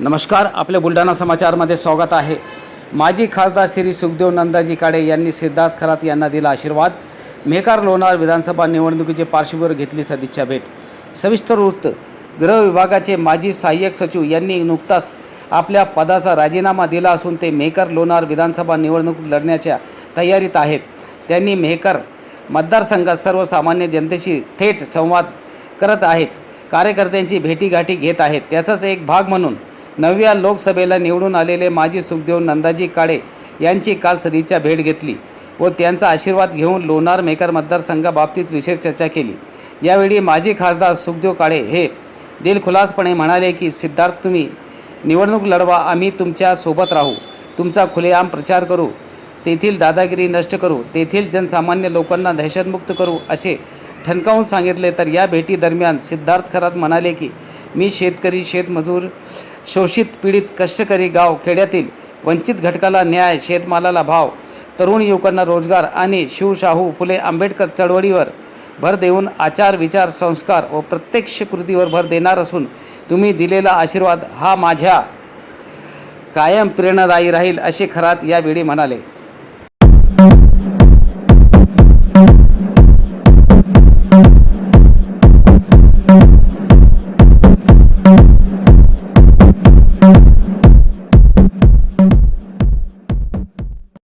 नमस्कार आपल्या बुलढाणा समाचारमध्ये स्वागत आहे. माजी खासदार श्री सुखदेव नंदाजी काळे यांनी सिद्धार्थ खरात यांना दिला आशीर्वाद. मेहकार लोणार विधानसभा निवडणुकीचे पार्श्वभूमीवर घेतली सदिच्छा भेट. सविस्तर वृत्त. गृह विभागाचे माजी सहाय्यक सचिव यांनी नुकताच आपल्या पदाचा राजीनामा दिला असून ते मेकर लोणार विधानसभा निवडणूक लढण्याच्या तयारीत आहेत. त्यांनी मेहकर मतदारसंघात सर्वसामान्य जनतेशी थेट संवाद करत आहेत. कार्यकर्त्यांची भेटीगाठी घेत आहेत. त्याचाच एक भाग म्हणून नवव्या लोकसभेला निवडून आलेले माजी सुखदेव नंदाजी काळे यांची काल सदिच्छा भेट घेतली व त्यांचा आशीर्वाद घेऊन लोणार मेकर मतदारसंघाबाबतीत विशेष चर्चा केली. यावेळी माजी खासदार सुखदेव काळे हे दिलखुलासपणे म्हणाले की सिद्धार्थ तुम्ही निवडणूक लढवा आम्ही तुमच्यासोबत राहू. तुमचा खुलेआम प्रचार करू. तेथील दादागिरी नष्ट करू. तेथील जनसामान्य लोकांना दहशतमुक्त करू असे ठणकावून सांगितले. तर या भेटीदरम्यान सिद्धार्थ खरात म्हणाले की मी शेतकरी शेतमजूर शोषित पीडित कष्टकरी गाव खेड्यातील वंचित घटकाला न्याय शेतमालाला भाव तरुण युवकांना रोजगार आणि शिवशाहू फुले आंबेडकर चळवळीवर भर देऊन आचार विचार संस्कार व प्रत्यक्ष कृतीवर भर देणार असून तुम्ही दिलेला आशीर्वाद हा माझ्या कायम प्रेरणादायी राहील असे खरात यावेळी म्हणाले.